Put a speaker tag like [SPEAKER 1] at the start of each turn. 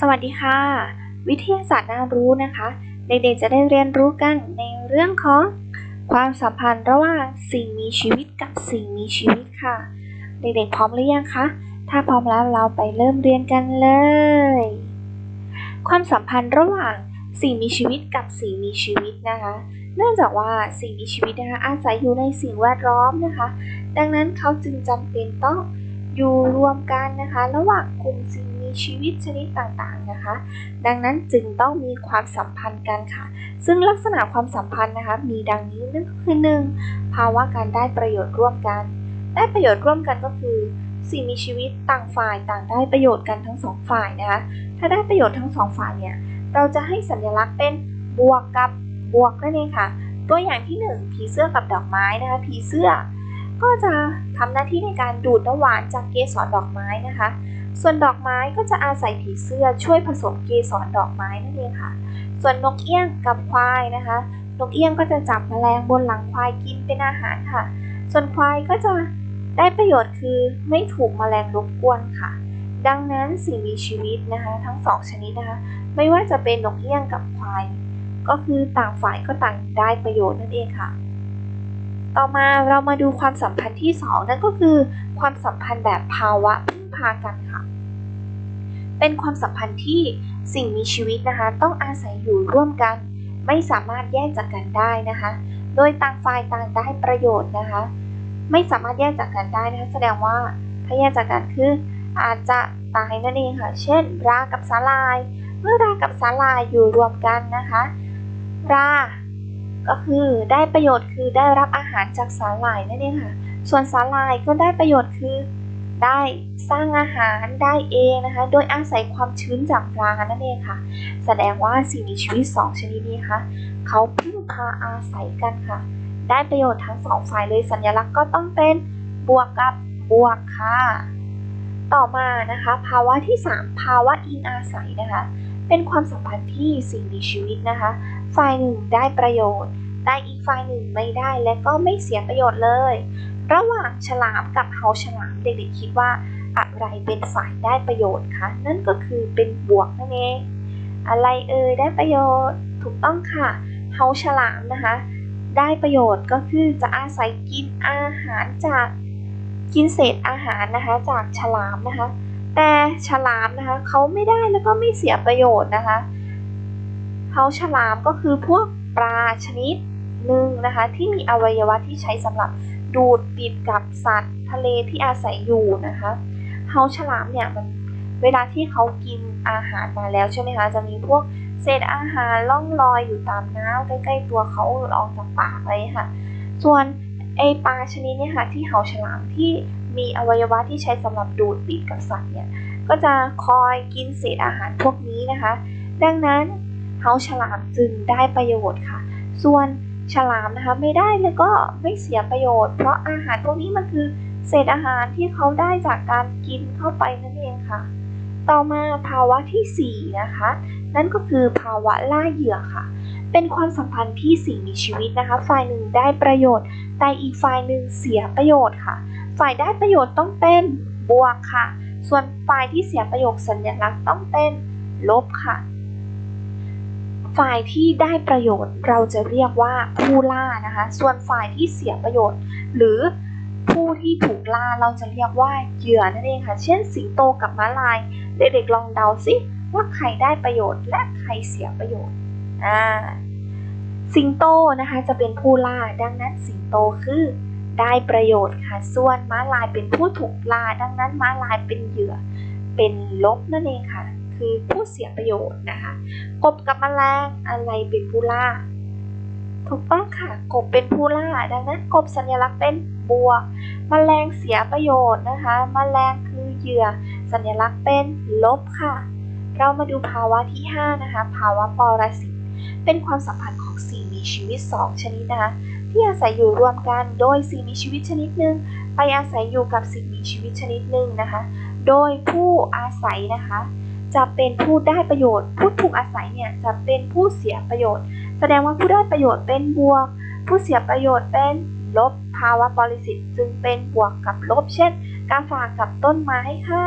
[SPEAKER 1] สวัสดีค่ะ วิทยาศาสตร์น่ารู้นะคะ เด็กๆจะได้เรียนรู้กันในเรื่องของความสัมพันธ์ระหว่างสิ่งมีชีวิตกับสิ่งมีชีวิตค่ะ เด็กๆพร้อมหรือยังคะถ้าพร้อมแล้วเราไปเริ่มเรียนกันเลย ความสัมพันธ์ระหว่างสิ่งมีชีวิตกับสิ่งมีชีวิตนะคะ เนื่องจากว่าสิ่งมีชีวิตนะคะอาศัยอยู่ในสิ่งแวดล้อมนะคะ ดังนั้นเขาจึงจำเป็นต้องอยู่รวมกันนะคะ ระหว่างกลุ่มสิ่ง ชีวิตชนิดต่างๆนะคะ ดังนั้นจึงต้องมีความสัมพันธ์กันค่ะ ซึ่งลักษณะความสัมพันธ์นะคะมีดังนี้นั่นก็คือหนึ่งภาวะการได้ประโยชน์ร่วมกัน ได้ประโยชน์ร่วมกันก็คือ สิ่งมีชีวิตต่างฝ่ายต่างได้ประโยชน์กันทั้งสองฝ่ายนะคะ ถ้าได้ประโยชน์ทั้งสองฝ่ายเนี่ยเราจะให้สัญลักษณ์เป็นบวกกับบวกนั่นเองค่ะ ตัวอย่างที่หนึ่งผีเสื้อกับดอกไม้นะคะ ผีเสื้อก็จะทำหน้าที่ในการดูดน้ำหวานจากเกสรดอกไม้นะคะ ส่วนดอกไม้ก็จะอาศัยผีเสื้อช่วยผสมเกสรดอกไม้นั่นเองค่ะ ส่วนนกเอี้ยงกับควายนะคะ นกเอี้ยงก็จะจับแมลงบนหลังควายกินเป็นอาหารค่ะ ส่วนควายก็จะได้ประโยชน์คือไม่ถูกแมลงรบกวนค่ะ ดังนั้นสิ่งมีชีวิตนะคะ ทั้งสองชนิดนะคะ ไม่ว่าจะเป็นนกเอี้ยงกับควาย ก็คือต่างฝ่ายก็ต่างได้ประโยชน์นั่นเองค่ะ ต่อมาเรามาดูความสัมพันธ์ที่ 2 นั่นก็คือ ความสัมพันธ์แบบภาวะพึ่งพากันค่ะ เป็นความสัมพันธ์ที่สิ่งมีชีวิตนะคะ ต้องอาศัยอยู่ร่วมกัน ไม่สามารถแยกจากกันได้นะคะ โดยต่างฝ่ายต่างได้ประโยชน์นะคะ ไม่สามารถแยกจากกันได้นะคะแสดงว่าถ้าแยกจากกันคืออาจจะตายนั่นเองค่ะ เช่น รากับสาลาย เมื่อรากับสาลายอยู่รวมกันนะคะ ราก็คือได้ประโยชน์คือได้รับอาหารจากสาหร่ายนั่นเองค่ะ ส่วนสาหร่ายก็ได้ประโยชน์คือ ได้สร้างอาหารได้เองนะคะ โดยอาศัยความชื้นจากปลานั่นเองค่ะ แสดงว่าสิ่งมีชีวิตสองชนิดนี้คะเขาพึ่งพาอาศัยกันค่ะ ได้ประโยชน์ทั้งสองฝ่ายเลยสัญลักษณ์ก็ต้องเป็นบวกกับบวกค่ะ ต่อมานะคะ ภาวะที่ 3 ภาวะอิงอาศัยนะคะ เป็นความสัมพันธ์ที่สิ่งมีชีวิตนะคะ ฝ่ายหนึ่งได้ประโยชน์ แต่อีกฝ่ายหนึ่งไม่ได้และก็ไม่เสียประโยชน์เลย ระหว่างฉลามกับเฮาฉลามเด็กๆคิดว่าอะไรเป็นฝ่ายได้ประโยชน์คะนั่นก็คือเป็นบวกนั่นเองอะไรเอ่ยได้ประโยชน์ถูกต้องค่ะเฮาฉลามนะคะ ได้ประโยชน์ก็คือจะอาศัยกินอาหารจากกินเศษอาหารนะคะจากฉลามนะคะ แต่ฉลามนะคะเขาไม่ได้แล้วก็ไม่เสียประโยชน์นะคะเฮาฉลามก็คือพวกปลาชนิดหนึ่งนะคะที่มีอวัยวะที่ใช้สำหรับ ดูดติดกับสัตว์ทะเลที่อาศัยอยู่นะคะเฮาฉลามเนี่ยมันเวลาที่เขากินอาหารมาแล้วใช่ไหมคะจะมีพวกเศษอาหารล่องลอยอยู่ตามน้ำใกล้ๆตัวเขาหรือออกจากปากอะไรค่ะ ส่วนไอปลาชนิดนี้ค่ะที่เห่าฉลามที่มีอวัยวะที่ใช้สำหรับดูดติดกับสัตว์เนี่ยก็จะคอยกินเศษอาหารพวกนี้นะคะ ดังนั้นเห่าฉลามจึงได้ประโยชน์ค่ะ ส่วน ฉลามนะคะไม่ได้แล้วก็ไม่เสียประโยชน์ เพราะอาหารพวกนี้มันคือเศษอาหารที่เขาได้จากการกินเข้าไปนั่นเองค่ะ ต่อมาภาวะที่ 4 นะคะ นั่นก็คือภาวะล่าเหยื่อค่ะ เป็นความสัมพันธ์ที่สิ่งมีชีวิตนะคะ ฝ่ายหนึ่งได้ประโยชน์ แต่อีกฝ่ายหนึ่งเสียประโยชน์ค่ะ ฝ่ายได้ประโยชน์ต้องเป็นบวกค่ะ ส่วนฝ่ายที่เสียประโยชน์สัญลักษณ์ต้องเป็นลบค่ะ ฝ่ายที่ได้ประโยชน์เราจะเรียกว่าผู้ล่านะคะ ส่วนฝ่ายที่เสียประโยชน์ หรือผู้ที่ถูกล่าเราจะเรียกว่าเหยื่อนั่นเองค่ะ เช่นสิงโตกับม้าลาย เด็กๆลองเดาสิว่าใครได้ประโยชน์และใครเสียประโยชน์อ่าสิงโตนะคะจะเป็นผู้ล่าดังนั้นสิงโตคือได้ประโยชน์ค่ะ ส่วนม้าลายเป็นผู้ถูกล่า ดังนั้นม้าลายเป็นเหยื่อ เป็นลบนั่นเองค่ะ คือผู้เสียประโยชน์นะคะกบกับแมลงอะไรเป็นผู้ล่า ถูกต้องค่ะกบเป็นผู้ล่าดังนั้นกบสัญลักษณ์เป็นบัวแมลงเสียประโยชน์นะคะแมลงคือเหยื่อสัญลักษณ์เป็นลบค่ะ เรามาดูภาวะที่ 5 นะคะ ภาวะปรสิตเป็นความสัมพันธ์ของสิ่งมีชีวิต 2 ชนิดนะคะที่อาศัยอยู่รวมกันโดยสิ่งมีชีวิตชนิดหนึ่งไปอาศัยอยู่กับสิ่งมีชีวิตชนิดหนึ่งนะคะ โดยผู้อาศัยนะคะ จะเป็นผู้ได้ประโยชน์ ผู้ถูกอาศัยเนี่ยจะเป็นผู้เสียประโยชน์ แสดงว่าผู้ได้ประโยชน์เป็นบวก ผู้เสียประโยชน์เป็นลบภาวะบริสิทธิ์จึงเป็นบวกกับลบ เช่น กาฝากกับต้นไม้ค่ะ